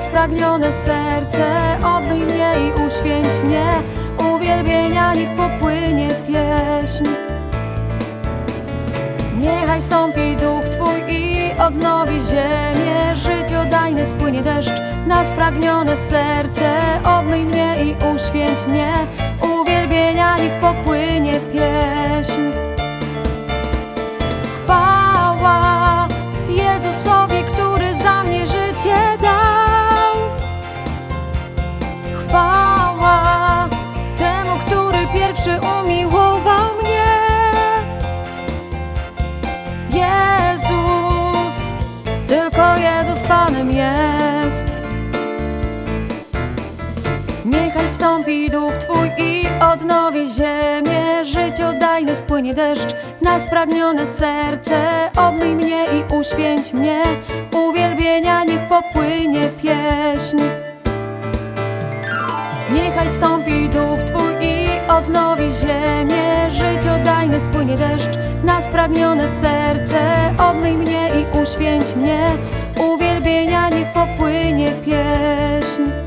spragnione serce, obmyj mnie i uświęć mnie. Uwielbienia niech popłynie pieśń. Niechaj stąpi duch Twój i odnowi ziemię. Życiodajny spłynie deszcz na spragnione serce. Obmyj mnie i uświęć mnie. Uwielbienia niech popłynie pierwszy umiłował mnie. Jezus, tylko Jezus Panem jest. Niechaj stąpi duch Twój i odnowi ziemię. Życiodajny spłynie deszcz na spragnione serce. Obmyj mnie i uświęć mnie. Uwielbienia niech popłynie pieśń. Niechaj stąpi duch Spłynie deszcz na spragnione serce. Obmyj mnie i uświęć mnie. Uwielbienia niech popłynie pieśń.